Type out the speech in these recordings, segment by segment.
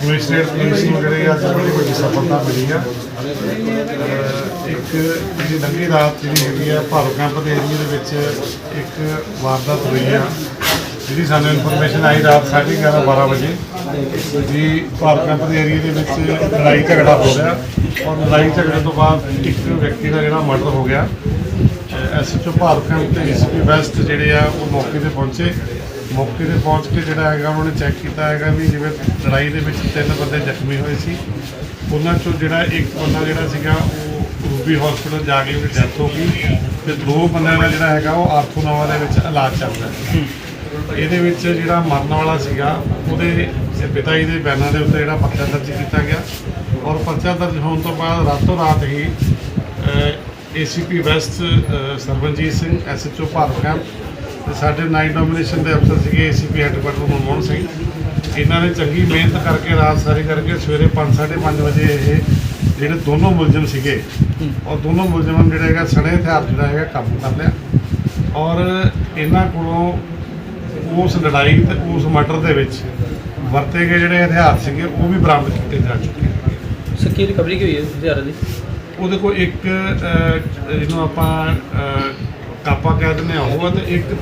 Commissionerate police ਨੂੰ ਜਿਹੜੇ ਆ ਬੜੀ ਵੱਡੀ ਸਫਲਤਾ ਮਿਲੀ ਆ। ਇੱਕ ਜਿਹੜੀ ਲੰਘੀ ਰਾਤ ਜਿਹੜੀ ਹੈਗੀ ਆ ਭਾਰੋ ਕੈਂਪ ਦੇ ਏਰੀਆ ਦੇ ਵਿੱਚ ਇੱਕ ਵਾਰਦਾਤ ਹੋਈ ਆ, ਜਿਹੜੀ ਸਾਨੂੰ ਇਨਫੋਰਮੇਸ਼ਨ ਆਈ ਰਾਤ 11:30 12 ਵਜੇ। ਵੀ ਭਾਰਤ ਕੈਂਪ ਦੇ ਏਰੀਆ ਦੇ ਵਿੱਚ ਲੜਾਈ ਝਗੜਾ ਹੋ ਗਿਆ ਔਰ ਲੜਾਈ ਝਗੜੇ ਤੋਂ ਬਾਅਦ ਇੱਕ ਵਿਅਕਤੀ ਦਾ ਜਿਹੜਾ ਮਰਡਰ ਹੋ ਗਿਆ। ਐਸਐਚਓ ਭਾਰਤ ਕੈਂਪ ਤੇ ਏਸੀਪੀ ਵੈਸਟ ਜਿਹੜੇ ਆ, ਉਹ ਮੌਕੇ ਤੇ ਪਹੁੰਚੇ। ਮੌਕੇ ਤੇ ਪਹੁੰਚ ਕੇ ਜਿਹੜਾ ਹੈਗਾ ਉਹਨਾਂ ਨੇ ਚੈੱਕ ਕੀਤਾ ਹੈਗਾ ਵੀ ਜਿਵੇਂ ਲੜਾਈ ਦੇ ਵਿੱਚ ਤਿੰਨ ਬੰਦੇ ਜ਼ਖਮੀ ਹੋਏ ਸੀ। ਉਹਨਾਂ ਚੋਂ ਜਿਹੜਾ ਇੱਕ ਬੰਦਾ ਜਿਹੜਾ ਸੀਗਾ ਉਹ ਰੂਬੀ ਹਸਪੀਟਲ ਜਾ ਕੇ ਉਹਦੀ ਡੈਥ ਹੋ ਗਈ ਤੇ ਦੋ ਬੰਦਿਆਂ ਦਾ ਜਿਹੜਾ ਹੈਗਾ ਉਹ ਆਰਥੋ ਨੋਵਾ ਦੇ ਵਿੱਚ ਇਲਾਜ ਚੱਲ ਰਿਹਾ ਹੈ। ਇਹਦੇ ਵਿੱਚ ਜਿਹੜਾ ਮਰਨ ਵਾਲਾ ਸੀਗਾ ਉਹਦੇ ਪਿਤਾ ਜੀ ਦੇ ਬਿਆਨਾਂ ਦੇ ਉੱਤੇ ਜਿਹੜਾ ਪਰਚਾ ਦਰਜ ਕੀਤਾ ਗਿਆ ਔਰ ਪਰਚਾ ਦਰਜ ਹੋਣ ਤੋਂ ਬਾਅਦ ਰਾਤੋਂ ਰਾਤ ਹੀ ACP west Sarvanjit Singh SHO Bharat camp ਤੇ ਸਾਡੇ ਨਾਈਟ ਡੋਮੀਨੇਸ਼ਨ ਦੇ ਅਫਸਰ ਸੀਗੇ ਏਸੀਪੀ ਹੈੱਡਕੁਆਟਰ ਮਨਮੋਹਨ ਸਿੰਘ। ਇਹਨਾਂ ਨੇ ਚੰਗੀ ਮਿਹਨਤ ਕਰਕੇ ਰਾਤ ਸਾਰੀ ਕਰਕੇ ਸਵੇਰੇ 5:30 ਵਜੇ ਇਹ ਜਿਹੜੇ ਦੋਨੋਂ ਮੁਲਜ਼ਮ ਸੀਗੇ ਔਰ ਦੋਨੋਂ ਮੁਲਜ਼ਮਾਂ ਨੂੰ ਜਿਹੜਾ ਹੈਗਾ ਸਣੇ ਹਥਿਆਰ ਜਿਹੜਾ ਹੈਗਾ ਕਾਬੂ ਕਰ ਲਿਆ। ਔਰ ਇਹਨਾਂ ਕੋਲੋਂ ਉਸ ਲੜਾਈ ਤੇ ਉਸ ਮਰਡਰ ਦੇ ਵਿੱਚ ਵਰਤੇ ਗਏ ਜਿਹੜੇ ਹਥਿਆਰ ਸੀਗੇ ਉਹ ਵੀ ਬਰਾਮਦ ਕੀਤੇ ਜਾ ਚੁੱਕੇ ਸਰ ਕੀ ਰਿਕਵਰੀ ਕੀ ਹੋਈ ਹੈ ਹਥਿਆਰਾਂ ਦੀ? ਉਹਦੇ ਕੋਲ ਇੱਕ ਜਿਹਨੂੰ ਆਪਾਂ ਕਾਪਾ ਕਹਿ ਦਿੰਦੇ ਆ ਉਹ ਆ ਤੇ ਇੱਕ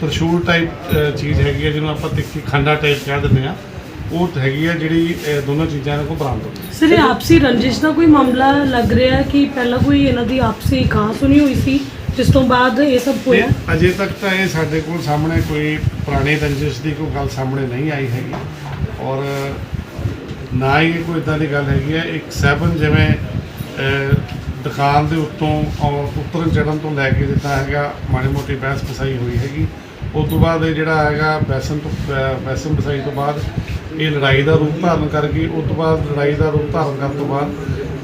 ਤਰਸ਼ੂਲ ਟਾਈਪ ਚੀਜ਼ ਹੈਗੀ ਆ ਜਿਹਨੂੰ ਆਪਾਂ ਤਿੱਖੀ ਖੰਡਾ ਟਾਈਪ ਕਹਿ ਦਿੰਦੇ ਆ ਉਹ ਹੈਗੀ ਆ ਜਿਹੜੀ ਇਹ ਦੋਨੋਂ ਚੀਜ਼ਾਂ ਇਹਨਾਂ ਕੋਲ ਬਰਾਮਦ ਹੋਈਆਂ ਸਰ ਇਹ ਆਪਸੀ ਰੰਜਿਸ਼ ਦਾ ਕੋਈ ਮਾਮਲਾ ਲੱਗ ਰਿਹਾ ਹੈ ਕਿ ਪਹਿਲਾਂ ਕੋਈ ਇਹਨਾਂ ਦੀ ਆਪਸੀ ਖਾਂ ਸੁਣੀ ਹੋਈ ਸੀ ਜਿਸ ਤੋਂ ਬਾਅਦ ਇਹ ਸਭ ਹੋਇਆ? ਤੇ ਅਜੇ ਤੱਕ ਤਾਂ ਇਹ ਸਾਡੇ ਕੋਲ ਸਾਹਮਣੇ ਕੋਈ ਪੁਰਾਣੀ ਰੰਜਿਸ਼ ਦੀ ਕੋਈ ਗੱਲ ਸਾਹਮਣੇ ਨਹੀਂ ਆਈ ਹੈਗੀ। ਔਰ ਨਾ ਹੀ ਕੋਈ ਇਦਾਂ ਦੀ ਗੱਲ ਹੈਗੀ ਹੈ ਇੱਕ ਸੈਵਨ ਜਿਵੇਂ ਅਹ, ਦੁਕਾਨ ਦੇ ਉੱਤੋਂ ਔਰ ਉਤਰਨ ਚੜਨ ਤੋਂ ਲੈ ਕੇ ਜਿੱਦਾਂ ਹੈਗਾ ਮਾੜੀ ਮੋਟੀ ਬਹਿਸ ਫਸਾਈ ਹੋਈ ਹੈਗੀ ਉਸ ਤੋਂ ਬਾਅਦ ਇਹ ਜਿਹੜਾ ਹੈਗਾ ਬੈਸਨ ਤੋਂ ਬੈਸਨ ਫਸਾਈ ਤੋਂ ਬਾਅਦ ਇਹ ਲੜਾਈ ਦਾ ਰੂਪ ਧਾਰਨ ਕਰ ਗਈ ਉਸ ਤੋਂ ਬਾਅਦ ਲੜਾਈ ਦਾ ਰੂਪ ਧਾਰਨ ਕਰਨ ਤੋਂ ਬਾਅਦ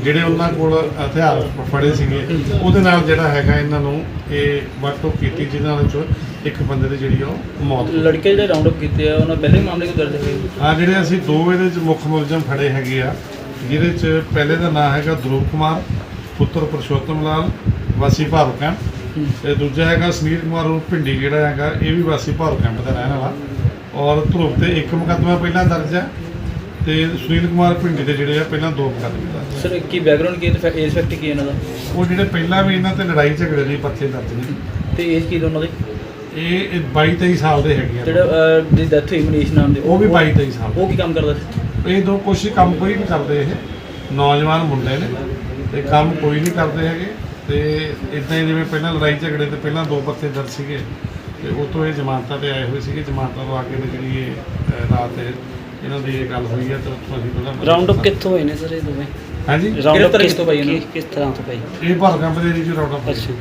ਜਿਹੜੇ ਉਹਨਾਂ ਕੋਲ ਹਥਿਆਰ ਫੜੇ ਸੀਗੇ ਉਹਦੇ ਨਾਲ ਜਿਹੜਾ ਹੈਗਾ ਇਹਨਾਂ ਨੂੰ ਇਹ ਵਰਤੋਂ ਕੀਤੀ ਜਿਹਨਾਂ ਵਿੱਚੋਂ ਇੱਕ ਬੰਦੇ ਦੀ ਜਿਹੜੀ ਉਹ ਮੌਤ। ਲੜਕੇ ਜਿਹੜੇ ਰਾਉਂਡ ਅਪ ਕੀਤੇ ਆ ਉਹਨਾਂ ਪਹਿਲੇ ਮਾਮਲੇ ਕੋ ਦਰਜ ਹੋਏ ਆ ਜਿਹੜੇ ਅਸੀਂ ਦੋ ਇਹਦੇ ਚ ਮੁੱਖ ਮੁਲਜ਼ਮ ਫੜੇ ਹੈਗੇ ਆ ਜਿਹਦੇ ਚ ਪਹਿਲੇ ਦਾ ਨਾਮ ਹੈਗਾ ਧਰੂਪ ਕੁਮਾਰ ਪੁੱਤਰ ਪੁਰਸ਼ੋਤਮ ਲਾਲ ਵਾਸੀ ਭਾਰਤ ਕੈਂਪ। ਤੇ ਦੂਜਾ ਹੈਗਾ ਸੁਨੀਲ ਕੁਮਾਰ ਉਹ ਪਿੰਡੀ ਜਿਹੜਾ ਹੈਗਾ ਇਹ ਵੀ ਵਾਸੀ ਭਾਰਤ ਕੈਂਪ ਦਾ ਰਹਿਣ ਵਾਲਾ। ਔਰ ਧਰੂਪ ਤੇ ਇੱਕ ਮੁਕੱਦਮਾ ਪਹਿਲਾਂ ਦਰਜ ਹੈ ਤੇ ਸੁਨੀਲ ਕੁਮਾਰ ਪਿੰਡੀ ਦੇ ਜਿਹੜੇ ਆ ਪਹਿਲਾਂ ਦੋ ਮੁਕੱਦਮੇ ਦਰਜ। ਸਰ ਕੀ ਬੈਕਗ੍ਰਾਉਂਡ ਕੀ ਏਜ ਫੈਕਟ ਕੀ ਇਹਨਾਂ ਦਾ? ਉਹ ਜਿਹੜੇ ਪਹਿਲਾਂ ਵੀ ਇਹਨਾਂ ਤੇ ਲੜਾਈ ਝਗੜੇ ਦੇ ਪਰਚੇ ਦਰਜ ਨੇ। ਤੇ ਏਜ ਕੀ ਦੋਨਾਂ ਦੀ? ਇਹ 22 23 ਸਾਲ ਦੇ ਹੈਗੇ ਆ। ਜਿਹੜਾ ਦੀ ਡੈਥ ਹੋਈ ਮਨੀਸ਼ ਨਾਮ ਦੇ। ਉਹ ਵੀ 22 23 ਸਾਲ। ਉਹ ਕੀ ਕੰਮ ਕਰਦਾ ਸੀ? ਇਹ ਦੋ ਕੁਛ ਕੰਮ ਕੋਈ ਨਹੀਂ ਕਰਦੇ ਇਹ। ਨੌਜਵਾਨ ਮੁੰਡੇ ਨੇ। ਤੇ ਕੰਮ ਕੋਈ ਨਹੀਂ ਕਰਦੇ ਹੈਗੇ ਤੇ ਇਦਾਂ ਹੀ ਜਿਵੇਂ ਪਹਿਲਾਂ ਲੜਾਈ ਝਗੜੇ ਤੇ ਪਹਿਲਾਂ ਦੋ ਪਰਚੇ ਦਰਜ ਸੀਗੇ ਤੇ ਉਹ ਤੋਂ ਇਹ ਜ਼ਮਾਨਤਾਂ ਤੇ ਆਏ ਹੋਏ ਸੀਗੇ ਜ਼ਮਾਨਤਾਂ ਤੋਂ ਆ ਕੇ ਤੇ ਜਿਹੜੀ ਇਹ ਰਾਤ ਇਹ ਇਹਨਾਂ ਦੀ ਇਹ ਗੱਲ ਹੋਈ ਹੈ ਤੇ ਉੱਥੋਂ ਅਸੀਂ ਪਹਿਲਾਂ ਰਾਉਂਡ ਅਪ ਕਿੱਥੋਂ ਹੋਏ ਨੇ ਸਰ ਇਹ ਦੋਵੇਂ? ਹਾਂਜੀ? ਰਾਉਂਡ ਅਪ ਤਰ੍ਹਾਂ ਕਿਸ ਤੋਂ ਪਾਈ ਇਹਨਾਂ ਕਿਸ ਤਰ੍ਹਾਂ ਤੋਂ ਪਾਈ ਇਹ ਭਾਰਤ ਕੰਪ ਦੇ ਰਾਉਂਡ ਅਪ ਅੱਛਾ।